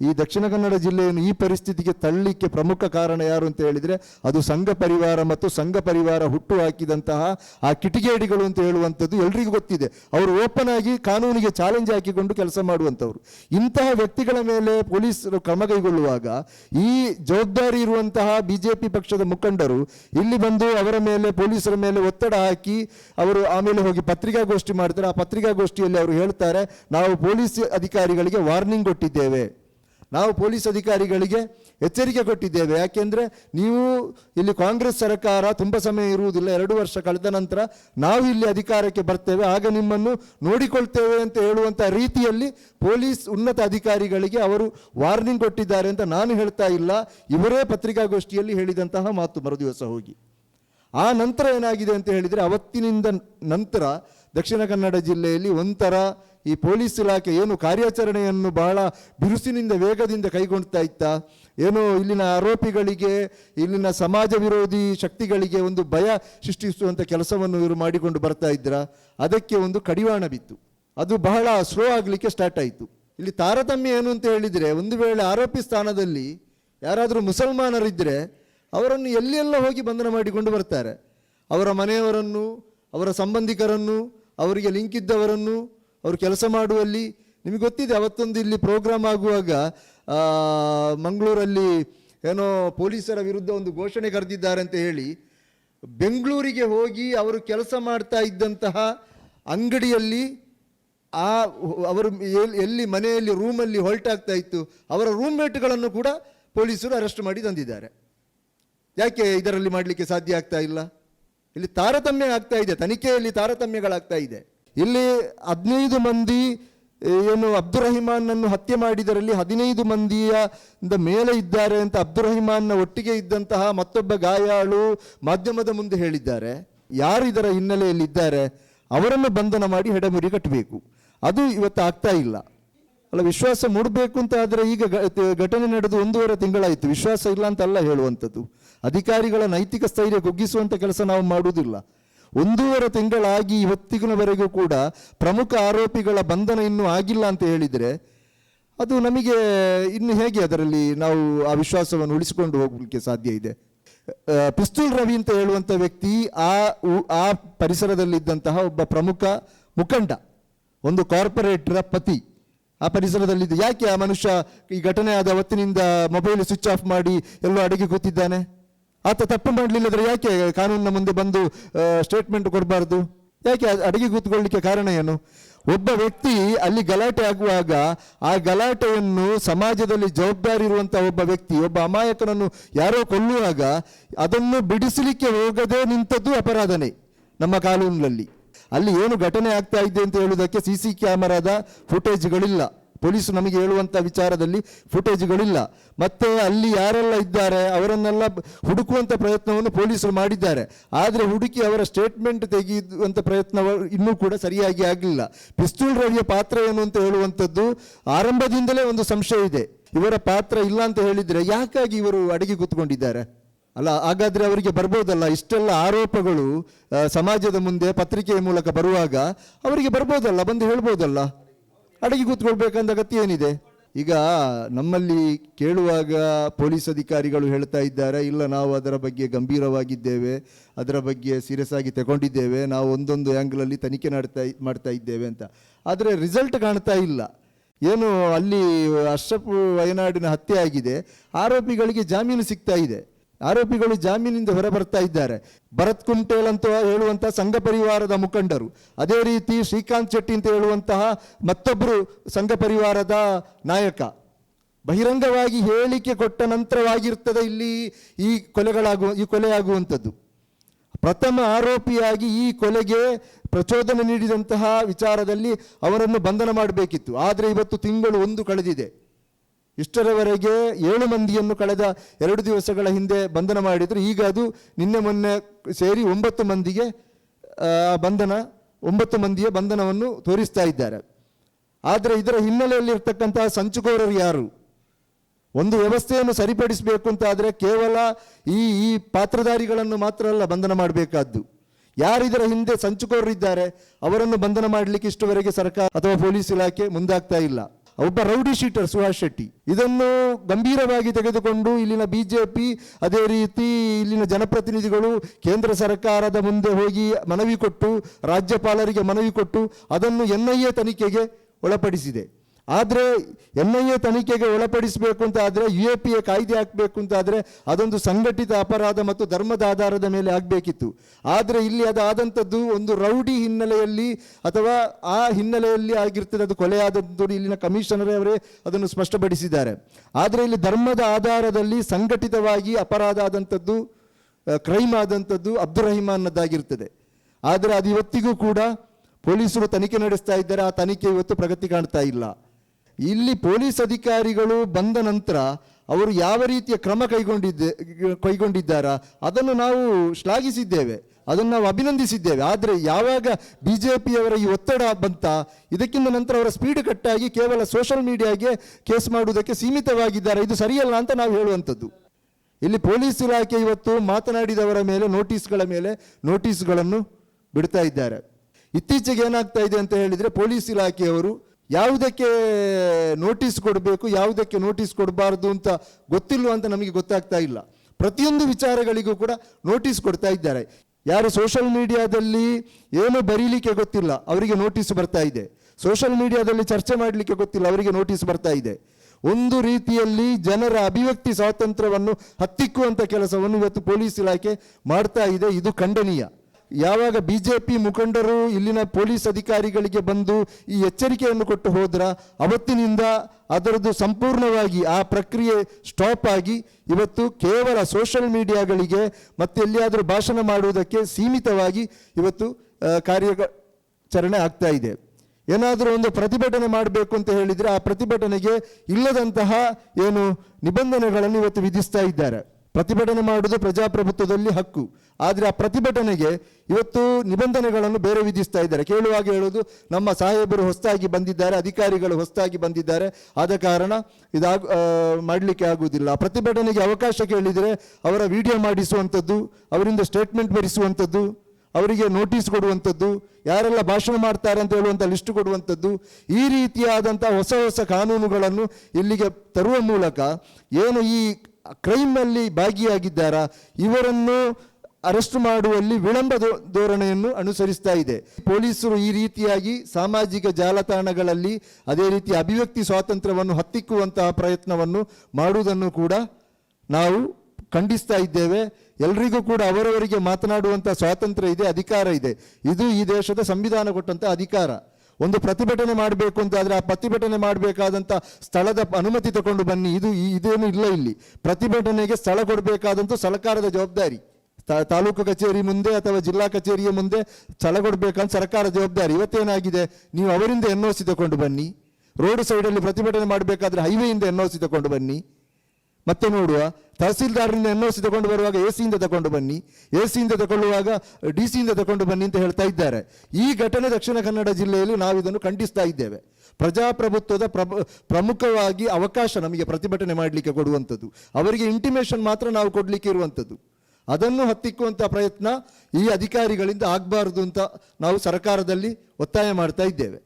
ಈ ದಕ್ಷಿಣ ಕನ್ನಡ ಜಿಲ್ಲೆಯನ್ನು ಈ ಪರಿಸ್ಥಿತಿಗೆ ತಳ್ಳಿಕ್ಕೆ ಪ್ರಮುಖ ಕಾರಣ ಯಾರು ಅಂತ ಹೇಳಿದರೆ ಅದು ಸಂಘ ಪರಿವಾರ ಮತ್ತು ಸಂಘ ಪರಿವಾರ ಹುಟ್ಟು ಹಾಕಿದಂತಹ ಆ ಕಿಟಿಗೇಡಿಗಳು ಅಂತ ಹೇಳುವಂಥದ್ದು ಎಲ್ರಿಗೂ ಗೊತ್ತಿದೆ. ಅವರು ಓಪನ್ ಆಗಿ ಕಾನೂನಿಗೆ ಚಾಲೆಂಜ್ ಹಾಕಿಕೊಂಡು ಕೆಲಸ ಮಾಡುವಂಥವ್ರು. ಇಂತಹ ವ್ಯಕ್ತಿಗಳ ಮೇಲೆ ಪೊಲೀಸರು ಕ್ರಮ ಕೈಗೊಳ್ಳುವಾಗ ಈ ಜವಾಬ್ದಾರಿ ಇರುವಂತಹ ಬಿ ಜೆ ಪಿ ಪಕ್ಷದ ಮುಖಂಡರು ಇಲ್ಲಿ ಬಂದು ಅವರ ಮೇಲೆ ಪೊಲೀಸರ ಮೇಲೆ ಒತ್ತಡ ಹಾಕಿ ಅವರು ಆಮೇಲೆ ಹೋಗಿ ಪತ್ರಿಕಾಗೋಷ್ಠಿ ಮಾಡ್ತಾರೆ. ಆ ಪತ್ರಿಕಾಗೋಷ್ಠಿಯಲ್ಲಿ ಅವರು ಹೇಳ್ತಾರೆ, ನಾವು ಪೊಲೀಸ್ ಅಧಿಕಾರಿಗಳಿಗೆ ವಾರ್ನಿಂಗ್ ಕೊಟ್ಟಿದ್ದೇವೆ. ನಾವು ಪೊಲೀಸ್ ಅಧಿಕಾರಿಗಳಿಗೆ ಎಚ್ಚರಿಕೆ ಕೊಟ್ಟಿದ್ದೇವೆ. ಯಾಕೆಂದರೆ ನೀವು ಇಲ್ಲಿ ಕಾಂಗ್ರೆಸ್ ಸರ್ಕಾರ ತುಂಬ ಸಮಯ ಇರುವುದಿಲ್ಲ, ಎರಡು ವರ್ಷ ಕಳೆದ ನಂತರ ನಾವು ಇಲ್ಲಿ ಅಧಿಕಾರಕ್ಕೆ ಬರ್ತೇವೆ. ಆಗ ನಿಮ್ಮನ್ನು ನೋಡಿಕೊಳ್ತೇವೆ ಅಂತ ಹೇಳುವಂಥ ರೀತಿಯಲ್ಲಿ ಪೊಲೀಸ್ ಉನ್ನತ ಅಧಿಕಾರಿಗಳಿಗೆ ಅವರು ವಾರ್ನಿಂಗ್ ಕೊಟ್ಟಿದ್ದಾರೆ ಅಂತ ನಾನು ಹೇಳ್ತಾ ಇಲ್ಲ. ಇವರೇ ಪತ್ರಿಕಾಗೋಷ್ಠಿಯಲ್ಲಿ ಹೇಳಿದಂತಹ ಮಾತು ಮರುದಿವಸ ಹೋಗಿ. ಆ ನಂತರ ಏನಾಗಿದೆ ಅಂತ ಹೇಳಿದರೆ ಅವತ್ತಿನಿಂದ ನಂತರ ದಕ್ಷಿಣ ಕನ್ನಡ ಜಿಲ್ಲೆಯಲ್ಲಿ ಒಂಥರ ಈ ಪೊಲೀಸ್ ಇಲಾಖೆ ಏನು ಕಾರ್ಯಾಚರಣೆಯನ್ನು ಬಹಳ ಬಿರುಸಿನಿಂದ ವೇಗದಿಂದ ಕೈಗೊಳ್ತಾ ಇತ್ತ? ಏನು ಇಲ್ಲಿನ ಆರೋಪಿಗಳಿಗೆ, ಇಲ್ಲಿನ ಸಮಾಜ ವಿರೋಧಿ ಶಕ್ತಿಗಳಿಗೆ ಒಂದು ಭಯ ಸೃಷ್ಟಿಸುವಂಥ ಕೆಲಸವನ್ನು ಇವರು ಮಾಡಿಕೊಂಡು ಬರ್ತಾ ಇದ್ರ? ಅದಕ್ಕೆ ಒಂದು ಕಡಿವಾಣ ಬಿತ್ತು. ಅದು ಬಹಳ ಸ್ಲೋ ಆಗಲಿಕ್ಕೆ ಸ್ಟಾರ್ಟ್ ಆಯಿತು. ಇಲ್ಲಿ ತಾರತಮ್ಯ ಏನು ಅಂತ ಹೇಳಿದರೆ, ಒಂದು ವೇಳೆ ಆರೋಪಿ ಸ್ಥಾನದಲ್ಲಿ ಯಾರಾದರೂ ಮುಸಲ್ಮಾನರಿದ್ದರೆ ಅವರನ್ನು ಎಲ್ಲೆಲ್ಲ ಹೋಗಿ ಬಂಧನ ಮಾಡಿಕೊಂಡು ಬರ್ತಾರೆ. ಅವರ ಮನೆಯವರನ್ನು, ಅವರ ಸಂಬಂಧಿಕರನ್ನು, ಅವರಿಗೆ ಲಿಂಕ್ ಇದ್ದವರನ್ನು ಅವರು ಕೆಲಸ ಮಾಡುವಲ್ಲಿ ನಿಮಗೆ ಗೊತ್ತಿದೆ, ಅವತ್ತೊಂದು ಇಲ್ಲಿ ಪ್ರೋಗ್ರಾಮ್ ಆಗುವಾಗ ಮಂಗಳೂರಲ್ಲಿ ಏನೋ ಪೊಲೀಸರ ವಿರುದ್ಧ ಒಂದು ಘೋಷಣೆ ಕರೆದಿದ್ದಾರೆ ಅಂತ ಹೇಳಿ, ಬೆಂಗಳೂರಿಗೆ ಹೋಗಿ ಅವರು ಕೆಲಸ ಮಾಡ್ತಾ ಇದ್ದಂತಹ ಅಂಗಡಿಯಲ್ಲಿ ಆ, ಅವರು ಎಲ್- ಎಲ್ಲಿ ಮನೆಯಲ್ಲಿ ರೂಮಲ್ಲಿ ಹೊಲ್ಟಾಗ್ತಾ ಇತ್ತು, ಅವರ ರೂಮ್ಮೇಟ್ಗಳನ್ನು ಕೂಡ ಪೊಲೀಸರು ಅರೆಸ್ಟ್ ಮಾಡಿ ತಂದಿದ್ದಾರೆ. ಯಾಕೆ ಇದರಲ್ಲಿ ಮಾಡಲಿಕ್ಕೆ ಸಾಧ್ಯ ಆಗ್ತಾ ಇಲ್ಲ? ಇಲ್ಲಿ ತಾರತಮ್ಯ ಆಗ್ತಾ ಇದೆ, ತನಿಖೆಯಲ್ಲಿ ತಾರತಮ್ಯಗಳಾಗ್ತಾ ಇದೆ. ಇಲ್ಲಿ ಹದಿನೈದು ಮಂದಿ ಏನು ಅಬ್ದುರಹಿಮಾನ್ನನ್ನು ಹತ್ಯೆ ಮಾಡಿದರಲ್ಲಿ ಹದಿನೈದು ಮಂದಿಯ ಮೇಲೆ ಇದ್ದಾರೆ ಅಂತ ಅಬ್ದುರಹಿಮಾನ್ನ ಒಟ್ಟಿಗೆ ಇದ್ದಂತಹ ಮತ್ತೊಬ್ಬ ಗಾಯಾಳು ಮಾಧ್ಯಮದ ಮುಂದೆ ಹೇಳಿದ್ದಾರೆ. ಯಾರು ಇದರ ಹಿನ್ನೆಲೆಯಲ್ಲಿ ಇದ್ದಾರೆ? ಅವರನ್ನು ಬಂಧನ ಮಾಡಿ ಹೆಡಮುರಿ ಕಟ್ಟಬೇಕು. ಅದು ಇವತ್ತು ಆಗ್ತಾ ಇಲ್ಲ. ಅಲ್ಲ, ವಿಶ್ವಾಸ ಮೂಡಬೇಕು ಅಂತ ಆದರೆ ಈಗ ಘಟನೆ ನಡೆದು ಒಂದೂವರೆ ತಿಂಗಳಾಯಿತು. ವಿಶ್ವಾಸ ಇಲ್ಲ ಅಂತ ಅಲ್ಲ ಹೇಳುವಂಥದ್ದು. ಅಧಿಕಾರಿಗಳ ನೈತಿಕ ಸ್ಥೈರ್ಯ ಕುಗ್ಗಿಸುವಂಥ ಕೆಲಸ ನಾವು ಮಾಡುವುದಿಲ್ಲ. ಒಂದೂವರೆ ತಿಂಗಳಾಗಿ ಇವತ್ತಿಗಿನವರೆಗೂ ಕೂಡ ಪ್ರಮುಖ ಆರೋಪಿಗಳ ಬಂಧನ ಇನ್ನೂ ಆಗಿಲ್ಲ ಅಂತ ಹೇಳಿದರೆ ಅದು ನಮಗೆ ಇನ್ನು ಹೇಗೆ ಅದರಲ್ಲಿ ನಾವು ಆ ವಿಶ್ವಾಸವನ್ನು ಉಳಿಸಿಕೊಂಡು ಹೋಗಲಿಕ್ಕೆ ಸಾಧ್ಯ ಇದೆ? ಪಿಸ್ತೂಲ್ ರವಿ ಅಂತ ಹೇಳುವಂಥ ವ್ಯಕ್ತಿ ಆ ಆ ಪರಿಸರದಲ್ಲಿದ್ದಂತಹ ಒಬ್ಬ ಪ್ರಮುಖ ಮುಖಂಡ, ಒಂದು ಕಾರ್ಪೊರೇಟ್ರ ಪತಿ ಆ ಪರಿಸರದಲ್ಲಿದ್ದು. ಯಾಕೆ ಆ ಮನುಷ್ಯ ಈ ಘಟನೆ ಆದ ಅವತ್ತಿನಿಂದ ಮೊಬೈಲ್ ಸ್ವಿಚ್ ಆಫ್ ಮಾಡಿ ಎಲ್ಲೋ ಅಡಗಿ ಕೂತಿದ್ದಾನೆ ಆತ ತಪ್ಪು ಮಾಡಲಿಲ್ಲದ್ರೆ ಯಾಕೆ ಕಾನೂನಿನ ಮುಂದೆ ಬಂದು ಸ್ಟೇಟ್ಮೆಂಟ್ ಕೊಡಬಾರ್ದು? ಯಾಕೆ ಅಡಿಗೆ ಕೂತ್ಕೊಳ್ಳಲಿಕ್ಕೆ ಕಾರಣ ಏನು? ಒಬ್ಬ ವ್ಯಕ್ತಿ ಅಲ್ಲಿ ಗಲಾಟೆ ಆಗುವಾಗ ಆ ಗಲಾಟೆಯನ್ನು ಸಮಾಜದಲ್ಲಿ ಜವಾಬ್ದಾರಿ ಇರುವಂಥ ಒಬ್ಬ ವ್ಯಕ್ತಿ, ಒಬ್ಬ ಅಮಾಯಕನನ್ನು ಯಾರೋ ಕೊಲ್ಲುವಾಗ ಅದನ್ನು ಬಿಡಿಸಲಿಕ್ಕೆ ಹೋಗದೆ ನಿಂತದ್ದು ಅಪರಾಧನೆ ನಮ್ಮ ಕಾನೂನಿನಲ್ಲಿ. ಅಲ್ಲಿ ಏನು ಘಟನೆ ಆಗ್ತಾ ಇದೆ ಅಂತ ಹೇಳುವುದಕ್ಕೆ ಸಿ ಸಿ ಕ್ಯಾಮರಾದ ಫುಟೇಜ್ಗಳಿಲ್ಲ ಪೊಲೀಸರು ನಮಗೆ ಹೇಳುವಂಥ ವಿಚಾರದಲ್ಲಿ ಫುಟೇಜ್ಗಳಿಲ್ಲ ಮತ್ತೆ ಅಲ್ಲಿ ಯಾರೆಲ್ಲ ಇದ್ದಾರೆ, ಅವರನ್ನೆಲ್ಲ ಹುಡುಕುವಂಥ ಪ್ರಯತ್ನವನ್ನು ಪೊಲೀಸರು ಮಾಡಿದ್ದಾರೆ. ಆದರೆ ಹುಡುಕಿ ಅವರ ಸ್ಟೇಟ್ಮೆಂಟ್ ತೆಗೆಯುವಂಥ ಪ್ರಯತ್ನ ಇನ್ನೂ ಕೂಡ ಸರಿಯಾಗಿ ಆಗಲಿಲ್ಲ ಪಿಸ್ತೂಲ್ ರವಿಯ ಪಾತ್ರ ಏನು ಅಂತ ಹೇಳುವಂಥದ್ದು ಆರಂಭದಿಂದಲೇ ಒಂದು ಸಂಶಯ ಇದೆ. ಇವರ ಪಾತ್ರ ಇಲ್ಲ ಅಂತ ಹೇಳಿದರೆ ಯಾಕಾಗಿ ಇವರು ಅಡಗಿ ಕೂತ್ಕೊಂಡಿದ್ದಾರೆ? ಅಲ್ಲ, ಹಾಗಾದರೆ ಅವರಿಗೆ ಬರ್ಬೋದಲ್ಲ? ಇಷ್ಟೆಲ್ಲ ಆರೋಪಗಳು ಸಮಾಜದ ಮುಂದೆ ಪತ್ರಿಕೆಯ ಮೂಲಕ ಬರುವಾಗ ಅವರಿಗೆ ಬರ್ಬೋದಲ್ಲ? ಬಂದು ಹೇಳ್ಬೋದಲ್ಲ? ಅಡಗಿ ಕೂತ್ಕೊಳ್ಬೇಕಂದ ಅಗತ್ಯ ಏನಿದೆ ಈಗ ನಮ್ಮಲ್ಲಿ ಕೇಳುವಾಗ ಪೊಲೀಸ್ ಅಧಿಕಾರಿಗಳು ಹೇಳ್ತಾ ಇದ್ದಾರೆ, ಇಲ್ಲ ನಾವು ಅದರ ಬಗ್ಗೆ ಗಂಭೀರವಾಗಿದ್ದೇವೆ, ಅದರ ಬಗ್ಗೆ ಸೀರಿಯಸ್ ಆಗಿ ತಗೊಂಡಿದ್ದೇವೆ, ನಾವು ಒಂದೊಂದು ಆ್ಯಂಗಲಲ್ಲಿ ತನಿಖೆ ಮಾಡ್ತಾ ಮಾಡ್ತಾ ಇದ್ದೇವೆ ಅಂತ. ಆದರೆ ರಿಸಲ್ಟ್ ಕಾಣ್ತಾ ಇಲ್ಲ. ಏನು ಅಲ್ಲಿ ಅಶ್ರಫ್ ವಯನಾಡಿನ ಹತ್ಯೆ ಆಗಿದೆ, ಆರೋಪಿಗಳಿಗೆ ಜಾಮೀನು ಸಿಗ್ತಾ ಇದೆ. ಆರೋಪಿಗಳು ಜಾಮೀನಿಂದ ಹೊರಬರ್ತಾ ಇದ್ದಾರೆ. ಭರತ್ ಕುಂಟೇಲ್ ಅಂತ ಹೇಳುವಂತಹ ಸಂಘ ಪರಿವಾರದ ಮುಖಂಡರು, ಅದೇ ರೀತಿ ಶ್ರೀಕಾಂತ್ ಶೆಟ್ಟಿ ಅಂತ ಹೇಳುವಂತಹ ಮತ್ತೊಬ್ಬರು ಸಂಘ ಪರಿವಾರದ ನಾಯಕ. ಬಹಿರಂಗವಾಗಿ ಹೇಳಿಕೆ ಕೊಟ್ಟ ನಂತರವಾಗಿರ್ತದೆ ಇಲ್ಲಿ ಈ ಕೊಲೆಗಳಾಗುವ ಈ ಕೊಲೆಯಾಗುವಂಥದ್ದು. ಪ್ರಥಮ ಆರೋಪಿಯಾಗಿ ಈ ಕೊಲೆಗೆ ಪ್ರಚೋದನೆ ನೀಡಿದಂತಹ ವಿಚಾರದಲ್ಲಿ ಅವರನ್ನು ಬಂಧನ ಮಾಡಬೇಕಿತ್ತು. ಆದರೆ ಇವತ್ತು ತಿಂಗಳು ಒಂದು ಕಳೆದಿದೆ. ಇಷ್ಟರವರೆಗೆ ಏಳು ಮಂದಿಯನ್ನು ಕಳೆದ ಎರಡು ದಿವಸಗಳ ಹಿಂದೆ ಬಂಧನ ಮಾಡಿದರು. ಈಗ ಅದು ನಿನ್ನೆ ಮೊನ್ನೆ ಸೇರಿ ಒಂಬತ್ತು ಮಂದಿಗೆ ಬಂಧನ, ಒಂಬತ್ತು ಮಂದಿಯ ಬಂಧನವನ್ನು ತೋರಿಸ್ತಾ ಇದ್ದಾರೆ. ಆದರೆ ಇದರ ಹಿನ್ನೆಲೆಯಲ್ಲಿ ಇರ್ತಕ್ಕಂತಹ ಸಂಚುಕೋರರು ಯಾರು? ಒಂದು ವ್ಯವಸ್ಥೆಯನ್ನು ಸರಿಪಡಿಸಬೇಕು ಅಂತ ಆದರೆ ಕೇವಲ ಈ ಈ ಪಾತ್ರಧಾರಿಗಳನ್ನು ಮಾತ್ರ ಅಲ್ಲ ಬಂಧನ ಮಾಡಬೇಕಾದ್ದು. ಯಾರು ಇದರ ಹಿಂದೆ ಸಂಚುಕೋರರಿದ್ದಾರೆ, ಅವರನ್ನು ಬಂಧನ ಮಾಡಲಿಕ್ಕೆ ಇಷ್ಟುವರೆಗೆ ಸರ್ಕಾರ ಅಥವಾ ಪೊಲೀಸ್ ಇಲಾಖೆ ಮುಂದಾಗ್ತಾ ಇಲ್ಲ. ಒಬ್ಬ ರೌಡಿ ಶೀಟರ್ ಸುಹಾಸ್ ಶೆಟ್ಟಿ. ಇದನ್ನು ಗಂಭೀರವಾಗಿ ತೆಗೆದುಕೊಂಡು ಇಲ್ಲಿನ ಬಿಜೆಪಿ, ಅದೇ ರೀತಿ ಇಲ್ಲಿನ ಜನಪ್ರತಿನಿಧಿಗಳು ಕೇಂದ್ರ ಸರ್ಕಾರದ ಮುಂದೆ ಹೋಗಿ ಮನವಿ ಕೊಟ್ಟು, ರಾಜ್ಯಪಾಲರಿಗೆ ಮನವಿ ಕೊಟ್ಟು ಅದನ್ನು ಎನ್ ಐ ಎ ತನಿಖೆಗೆ ಒಳಪಡಿಸಿದೆ. ಆದರೆ ಎನ್ ಐ ಎ ತನಿಖೆಗೆ ಒಳಪಡಿಸಬೇಕು ಅಂತ ಆದರೆ ಯು ಎ ಪಿ ಎ ಕಾಯ್ದೆ ಹಾಕಬೇಕು ಅಂತ ಆದರೆ ಅದೊಂದು ಸಂಘಟಿತ ಅಪರಾಧ ಮತ್ತು ಧರ್ಮದ ಆಧಾರದ ಮೇಲೆ ಆಗಬೇಕಿತ್ತು. ಆದರೆ ಇಲ್ಲಿ ಅದಾದಂಥದ್ದು ಒಂದು ರೌಡಿ ಹಿನ್ನೆಲೆಯಲ್ಲಿ ಅಥವಾ ಆ ಹಿನ್ನೆಲೆಯಲ್ಲಿ ಆಗಿರ್ತದೆ ಅದು ಕೊಲೆಯಾದದ್ದು ಇಲ್ಲಿನ ಕಮಿಷನರ್ ಅವರೇ ಅದನ್ನು ಸ್ಪಷ್ಟಪಡಿಸಿದ್ದಾರೆ. ಆದರೆ ಇಲ್ಲಿ ಧರ್ಮದ ಆಧಾರದಲ್ಲಿ ಸಂಘಟಿತವಾಗಿ ಅಪರಾಧ ಆದಂಥದ್ದು ಕ್ರೈಮ್ ಆದಂಥದ್ದು ಅಬ್ದುಲ್ ರಹಿಮಾನ್ನದ್ದಾಗಿರ್ತದೆ ಆದರೆ ಅದು ಇವತ್ತಿಗೂ ಕೂಡ ಪೊಲೀಸರು ತನಿಖೆ ನಡೆಸ್ತಾ ಇದ್ದಾರೆ, ಆ ತನಿಖೆ ಇವತ್ತು ಪ್ರಗತಿ ಕಾಣ್ತಾ ಇಲ್ಲ. ಇಲ್ಲಿ ಪೊಲೀಸ್ ಅಧಿಕಾರಿಗಳು ಬಂದ ನಂತರ ಅವರು ಯಾವ ರೀತಿಯ ಕ್ರಮ ಕೈಗೊಂಡಿದ್ದೆ, ಕೈಗೊಂಡಿದ್ದಾರಾ, ಅದನ್ನು ನಾವು ಶ್ಲಾಘಿಸಿದ್ದೇವೆ. ಅದನ್ನು ನಾವು ಅಭಿನಂದಿಸಿದ್ದೇವೆ. ಆದರೆ ಯಾವಾಗ ಬಿ ಜೆ ಪಿಯವರ ಈ ಒತ್ತಡ ಬಂತ, ಇದಕ್ಕಿಂತ ನಂತರ ಅವರ ಸ್ಪೀಡ್ ಕಟ್ಟಾಗಿ ಕೇವಲ ಸೋಷಲ್ ಮೀಡಿಯಾಗೆ ಕೇಸ್ ಮಾಡುವುದಕ್ಕೆ ಸೀಮಿತವಾಗಿದ್ದಾರೆ. ಇದು ಸರಿಯಲ್ಲ ಅಂತ ನಾವು ಹೇಳುವಂಥದ್ದು. ಇಲ್ಲಿ ಪೊಲೀಸ್ ಇಲಾಖೆ ಇವತ್ತು ಮಾತನಾಡಿದವರ ಮೇಲೆ, ನೋಟಿಸ್ಗಳ ಮೇಲೆ ನೋಟಿಸ್ಗಳನ್ನು ಬಿಡ್ತಾ ಇದ್ದಾರೆ. ಇತ್ತೀಚೆಗೆ ಏನಾಗ್ತಾ ಇದೆ ಅಂತ ಹೇಳಿದರೆ ಪೊಲೀಸ್ ಇಲಾಖೆಯವರು ಯಾವುದಕ್ಕೆ ನೋಟಿಸ್ ಕೊಡಬೇಕು, ಯಾವುದಕ್ಕೆ ನೋಟಿಸ್ ಕೊಡಬಾರ್ದು ಅಂತ ಗೊತ್ತಿಲ್ಲ ಅಂತ ನಮಗೆ ಗೊತ್ತಾಗ್ತಾ ಇಲ್ಲ. ಪ್ರತಿಯೊಂದು ವಿಚಾರಗಳಿಗೂ ಕೂಡ ನೋಟಿಸ್ ಕೊಡ್ತಾ ಇದ್ದಾರೆ. ಯಾರು ಸೋಷಲ್ ಮೀಡಿಯಾದಲ್ಲಿ ಏನು ಬರೀಲಿಕ್ಕೆ ಗೊತ್ತಿಲ್ಲ, ಅವರಿಗೆ ನೋಟಿಸ್ ಬರ್ತಾ ಇದೆ. ಸೋಷಲ್ ಮೀಡಿಯಾದಲ್ಲಿ ಚರ್ಚೆ ಮಾಡಲಿಕ್ಕೆ ಗೊತ್ತಿಲ್ಲ, ಅವರಿಗೆ ನೋಟಿಸ್ ಬರ್ತಾ ಇದೆ. ಒಂದು ರೀತಿಯಲ್ಲಿ ಜನರ ಅಭಿವ್ಯಕ್ತಿ ಸ್ವಾತಂತ್ರ್ಯವನ್ನು ಹತ್ತಿಕ್ಕುವಂಥ ಕೆಲಸವನ್ನು ಇವತ್ತು ಪೊಲೀಸ್ ಇಲಾಖೆ ಮಾಡ್ತಾ ಇದೆ. ಇದು ಖಂಡನೀಯ. ಯಾವಾಗ ಬಿ ಜೆ ಪಿ ಮುಖಂಡರು ಇಲ್ಲಿನ ಪೊಲೀಸ್ ಅಧಿಕಾರಿಗಳಿಗೆ ಬಂದು ಈ ಎಚ್ಚರಿಕೆಯನ್ನು ಕೊಟ್ಟು ಹೋದ್ರ ಅವತ್ತಿನಿಂದ ಅದರದ್ದು ಸಂಪೂರ್ಣವಾಗಿ ಆ ಪ್ರಕ್ರಿಯೆ ಸ್ಟಾಪ್ ಆಗಿ ಇವತ್ತು ಕೇವಲ ಸೋಷಲ್ ಮೀಡಿಯಾಗಳಿಗೆ ಮತ್ತೆ ಎಲ್ಲಿಯಾದರೂ ಭಾಷಣ ಮಾಡುವುದಕ್ಕೆ ಸೀಮಿತವಾಗಿ ಇವತ್ತು ಕಾರ್ಯಚರಣೆ ಆಗ್ತಾ ಇದೆ. ಏನಾದರೂ ಒಂದು ಪ್ರತಿಭಟನೆ ಮಾಡಬೇಕು ಅಂತ ಹೇಳಿದರೆ ಆ ಪ್ರತಿಭಟನೆಗೆ ಇಲ್ಲದಂತಹ ಏನು ನಿಬಂಧನೆಗಳನ್ನು ಇವತ್ತು ವಿಧಿಸ್ತಾ ಇದ್ದಾರೆ. ಪ್ರತಿಭಟನೆ ಮಾಡುವುದು ಪ್ರಜಾಪ್ರಭುತ್ವದಲ್ಲಿ ಹಕ್ಕು. ಆದರೆ ಆ ಪ್ರತಿಭಟನೆಗೆ ಇವತ್ತು ನಿಬಂಧನೆಗಳನ್ನು ಬೇರೆ ವಿಧಿಸ್ತಾ ಇದ್ದಾರೆ. ಕೇಳುವಾಗ ಹೇಳೋದು ನಮ್ಮ ಸಾಹೇಬರು ಹೊಸದಾಗಿ ಬಂದಿದ್ದಾರೆ, ಅಧಿಕಾರಿಗಳು ಹೊಸದಾಗಿ ಬಂದಿದ್ದಾರೆ. ಆದ ಕಾರಣ ಇದಾಗ ಮಾಡಲಿಕ್ಕೆ ಆಗುವುದಿಲ್ಲ. ಪ್ರತಿಭಟನೆಗೆ ಅವಕಾಶ ಕೇಳಿದರೆ ಅವರ ವಿಡಿಯೋ ಮಾಡಿಸುವಂಥದ್ದು, ಅವರಿಂದ ಸ್ಟೇಟ್ಮೆಂಟ್ ಬರೆಸುವಂಥದ್ದು, ಅವರಿಗೆ ನೋಟಿಸ್ ಕೊಡುವಂಥದ್ದು, ಯಾರೆಲ್ಲ ಭಾಷಣ ಮಾಡ್ತಾರೆ ಅಂತ ಹೇಳುವಂಥ ಲಿಸ್ಟ್ ಕೊಡುವಂಥದ್ದು, ಈ ರೀತಿಯಾದಂಥ ಹೊಸ ಹೊಸ ಕಾನೂನುಗಳನ್ನು ಇಲ್ಲಿಗೆ ತರುವ ಮೂಲಕ ಏನು ಈ ಕ್ರೈಮಲ್ಲಿ ಭಾಗಿಯಾಗಿದ್ದಾರಾ? ಇವರನ್ನು ಅರೆಸ್ಟ್ ಮಾಡುವಲ್ಲಿ ವಿಳಂಬ ಧೋರಣೆಯನ್ನು ಅನುಸರಿಸ್ತಾ ಇದೆ. ಪೊಲೀಸರು ಈ ರೀತಿಯಾಗಿ ಸಾಮಾಜಿಕ ಜಾಲತಾಣಗಳಲ್ಲಿ ಅದೇ ರೀತಿ ಅಭಿವ್ಯಕ್ತಿ ಸ್ವಾತಂತ್ರ್ಯವನ್ನು ಹತ್ತಿಕ್ಕುವಂತಹ ಪ್ರಯತ್ನವನ್ನು ಮಾಡುವುದನ್ನು ಕೂಡ ನಾವು ಖಂಡಿಸ್ತಾ ಇದ್ದೇವೆ. ಎಲ್ರಿಗೂ ಕೂಡ ಅವರವರಿಗೆ ಮಾತನಾಡುವಂಥ ಸ್ವಾತಂತ್ರ್ಯ ಇದೆ, ಅಧಿಕಾರ ಇದೆ. ಇದು ಈ ದೇಶದ ಸಂವಿಧಾನ ಕೊಟ್ಟಂಥ ಅಧಿಕಾರ. ಒಂದು ಪ್ರತಿಭಟನೆ ಮಾಡಬೇಕು ಅಂತ ಆದರೆ ಆ ಪ್ರತಿಭಟನೆ ಮಾಡಬೇಕಾದಂಥ ಸ್ಥಳದ ಅನುಮತಿ ತಗೊಂಡು ಬನ್ನಿ. ಇದು ಇದೇನು ಇಲ್ಲ ಇಲ್ಲಿ. ಪ್ರತಿಭಟನೆಗೆ ಸ್ಥಳ ಕೊಡಬೇಕಾದಂಥ ಸರ್ಕಾರದ ಜವಾಬ್ದಾರಿ. ತಾಲೂಕು ಕಚೇರಿ ಮುಂದೆ ಅಥವಾ ಜಿಲ್ಲಾ ಕಚೇರಿಯ ಮುಂದೆ ಸ್ಥಳ ಕೊಡಬೇಕಂತ ಸರ್ಕಾರ ಜವಾಬ್ದಾರಿ. ಇವತ್ತೇನಾಗಿದೆ? ನೀವು ಅವರಿಂದ ಎನ್ ಒ ಸಿ ತಗೊಂಡು ಬನ್ನಿ. ರೋಡ್ ಸೈಡಲ್ಲಿ ಪ್ರತಿಭಟನೆ ಮಾಡಬೇಕಾದ್ರೆ ಹೈವೇಯಿಂದ ಎನ್ ಒ ಸಿ ತಗೊಂಡು ಬನ್ನಿ. ಮತ್ತೆ ನೋಡುವ ತಹಸೀಲ್ದಾರರಿಂದ ಎನ್ ಒ ಸಿ ತಗೊಂಡು ಬರುವಾಗ ಎ ಸಿಯಿಂದ ತಗೊಂಡು ಬನ್ನಿ ಎ ಸಿಯಿಂದ ತಗೊಳ್ಳುವಾಗ ಡಿ ಸಿಯಿಂದ ತಗೊಂಡು ಬನ್ನಿ ಅಂತ ಹೇಳ್ತಾ ಇದ್ದಾರೆ. ಈ ಘಟನೆ ದಕ್ಷಿಣ ಕನ್ನಡ ಜಿಲ್ಲೆಯಲ್ಲಿ ನಾವು ಇದನ್ನು ಖಂಡಿಸ್ತಾ ಇದ್ದೇವೆ. ಪ್ರಜಾಪ್ರಭುತ್ವದ ಪ್ರಭ, ಪ್ರಮುಖವಾಗಿ ಅವಕಾಶ ನಮಗೆ ಪ್ರತಿಭಟನೆ ಮಾಡಲಿಕ್ಕೆ ಕೊಡುವಂಥದ್ದು. ಅವರಿಗೆ ಇಂಟಿಮೇಷನ್ ಮಾತ್ರ ನಾವು ಕೊಡಲಿಕ್ಕೆ ಇರುವಂಥದ್ದು. ಅದನ್ನು ಹತ್ತಿಕ್ಕುವಂಥ ಪ್ರಯತ್ನ ಈ ಅಧಿಕಾರಿಗಳಿಂದ ಆಗಬಾರ್ದು ಅಂತ ನಾವು ಸರ್ಕಾರದಲ್ಲಿ ಒತ್ತಾಯ ಮಾಡ್ತಾ ಇದ್ದೇವೆ.